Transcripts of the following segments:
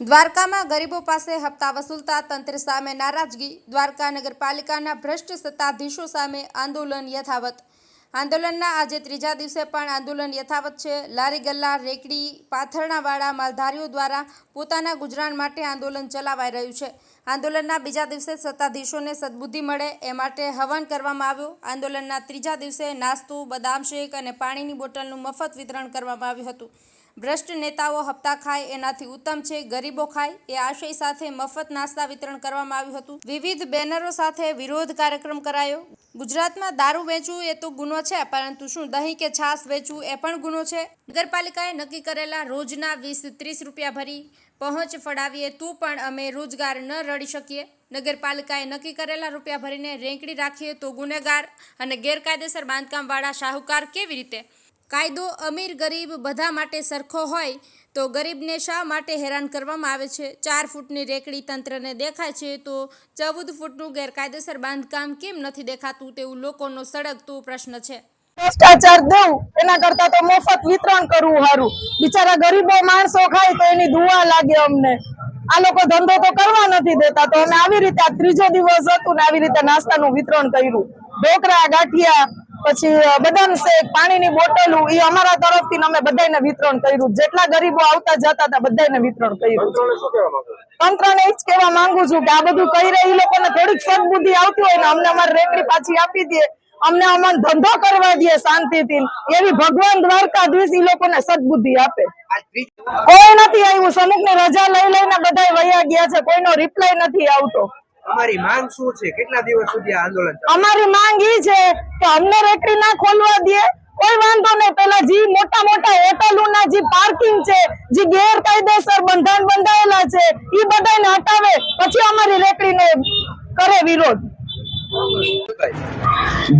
દ્વારકામાં ગરીબો પાસે હપ્તા વસૂલતા તંત્ર સામે નારાજગી. દ્વારકા નગરપાલિકાના ભ્રષ્ટ સત્તાધીશો સામે આંદોલન યથાવત. આંદોલનના આજે ત્રીજા દિવસે પણ આંદોલન યથાવત છે. લારી ગલ્લા રેકડી, પાથરણાવાળા માલધારીઓ દ્વારા પોતાના ગુજરાન માટે આંદોલન ચલાવાઈ રહ્યું છે. આંદોલનના બીજા દિવસે સત્તાધીશોને સદબુદ્ધિ મળે એ માટે હવન કરવામાં આવ્યું. આંદોલનના ત્રીજા દિવસે નાસ્તું, બદામ શેક અને પાણીની બોટલનું મફત વિતરણ કરવામાં આવ્યું હતું. ભ્રષ્ટ નેતાઓ હપ્તા ખાય, એનાથી ઉત્તમ છે, ગરીબો ખાય, એ આશય સાથે મફત નાસ્તા વિતરણ કરવામાં આવ્યું હતું. વિવિધ બેનરો સાથે વિરોધ કાર્યક્રમ કરાયો. ગુજરાતમાં દારૂ વેચવું એ તો ગુનો છે, પરંતુ શું દહીં કે છાશ વેચવું એ પણ ગુનો છે? નગરપાલિકાએ નક્કી કરેલા રોજના વીસ ત્રીસ રૂપિયા ભરી પહોંચ ફડાવીએ તું પણ અમે રોજગાર ન રડી શકીએ. નગરપાલિકાએ નક્કી કરેલા રૂપિયા ભરીને રેંકડી રાખીએ તો ગુનેગાર અને ગેરકાયદેસર બાંધકામવાળા શાહુકાર કેવી રીતે? કાયદો અમીર ગરીબ બધા માટે સરખો હોય તો ગરીબને શા માટે હેરાન કરવામાં આવે છે? ચાર ફૂટની રેકડી તંત્રને દેખાય છે તો ચૌદ ફૂટનું ગેરકાયદેસર બાંધકામ કેમ નથી દેખાતું તેવું લોકોનો સળગતું પ્રશ્ન છે. ભ્રષ્ટાચાર દેવું એના કરતા તો મફત વિતરણ કરવું સારું. બિચારા ગરીબો માણસો ખાય તો એની દુવા લાગે અમને. આ લોકો ધંધો તો કરવા નથી દેતા, તો અમે આવી રીતે આ ત્રીજો દિવસ હતું ને આવી રીતે નાસ્તાનું વિતરણ કર્યું. ઢોકળા, ગાંઠિયા પછી બદામ શેક પાણીની બોટલ એ અમારા તરફથી અમે બધાને વિતરણ કર્યું. જેટલા ગરીબો આવતા જતા હતા બધાને વિતરણ કર્યું. તંત્રને એ જ કહેવા માંગુ છું કે આ બધું કહી રહી લોકોને થોડીક સદબુદ્ધિ આવતી હોય ને અમને અમારી રેકડી પાછી આપી દે. અમને અમને ધંધો કરવા દે શાંતિથી. એવી ભગવાન દ્વારકાધીશ ઈ લોકોને સદબુદ્ધિ આપે. કોઈ નથી આવ્યું. સમુખની રજા લઈ લઈને બધા વયા ગયા છે. કોઈનો રિપ્લાય નથી આવતો. તમારી માંગ શું છે? કેટલા દિવસ સુધી આ આંદોલન અમારી માંગ ઈ છે કે અમને રેકડી ના ખોલવા દે. કોઈ વાંધો નહીં. પેલા જે મોટા મોટા હોટલો ના જે પાર્કિંગ છે જે ગેરકાયદેસર બંધાણ બંધાયેલા છે ઈ બધાને હટાવે. પછી અમારી રેકડીનો કરે વિરોધ.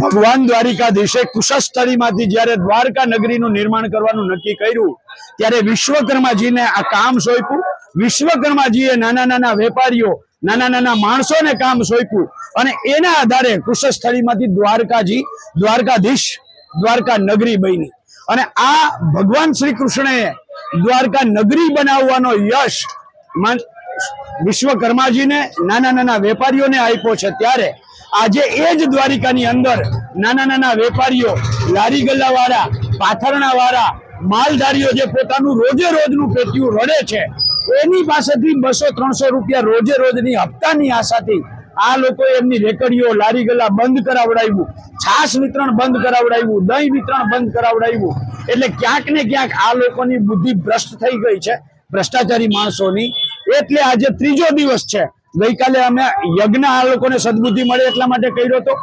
ભગવાન દ્વારિકાધીશે કુશસ્થળીમાંથી જ્યારે દ્વારકા નગરીનું નિર્માણ કરવાનું નક્કી કર્યું ત્યારે વિશ્વકર્માજીને આ કામ સોંપ્યું. વિશ્વકર્માજીએ નાના નાના વેપારીઓ નાના નાના માણસોને કામ સોંપ્યું. અને એના આધારે કુશસ્થળીમાંથી દ્વારકાજી, દ્વારકાધીશ દ્વારકા નગરી બની. અને આ ભગવાન શ્રી કૃષ્ણએ દ્વારકા નગરી બનાવવાનો યશ વિશ્વકર્માજીને, નાના નાના વેપારીઓને આપ્યો છે. ત્યારે આજે એ જ દ્વારિકાની અંદર નાના નાના વેપારીઓ, લારી પાથરણા વાળા માલધારીઓ જે પોતાનું રોજે રોજનું પેટ્યું રડે છે એની પાસેથી બસો, ત્રણસો રૂપિયા રોજે રોજની હપ્તાની આશાથી આ લોકો એમની રેકડીઓ, લારી ગલ્લા બંધ કરાવડાવ્યું, છાશ વિતરણ બંધ કરાવડાવ્યું, દહીં વિતરણ બંધ કરાવડાવ્યું. એટલે ક્યાંક ને ક્યાંક આ લોકોની બુદ્ધિ ભ્રષ્ટ થઈ ગઈ છે, ભ્રષ્ટાચારી માણસોની. એટલે આજે ત્રીજો દિવસ છે. ગઈકાલે અમે યજ્ઞ આ લોકોને સદબુદ્ધિ મળે એટલા માટે કર્યો હતો.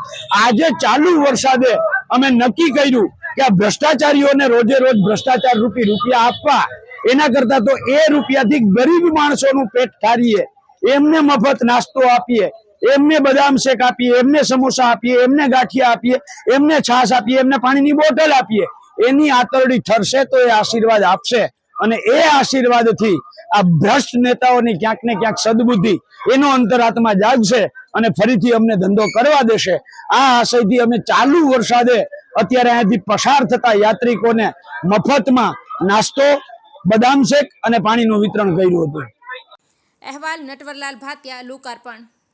આજે ચાલુ વરસાદે અમે નક્કી કર્યું કે આ ભ્રષ્ટાચારીઓને રોજે રોજ ભ્રષ્ટાચાર રૂપી રૂપિયા આપવા એના કરતા તો એ રૂપિયાથી ગરીબ માણસોનું પેટ ઠારીએ, એમને મફત નાસ્તો આપીએ, એમને બદામ શેક આપીએ, એમને સમોસા આપીએ, એમને ગાંઠિયા આપીએ, એમને છાશ આપીએ, એમને પાણીની બોટલ આપીએ, એની આતરડી ઠરશે તો એ આશીર્વાદ આપશે. અને એ આશીર્વાદથી આ ભ્રષ્ટ નેતાઓની ક્યાંક ને ક્યાંક સદબુદ્ધિ એનો અંતરાત્મા જાગશે અને ફરીથી અમને ધંધો કરવા દેશે. આ આશયથી અમે ચાલુ વરસાદે અત્યારે અહીંયાથી પસાર થતા યાત્રિકોને મફતમાં નાસ્તો બદામ શેક અને પાણીનું વિતરણ કર્યું હતું. અહેવાલ નટવરલાલ ભાતિયા લોકાર્પણ.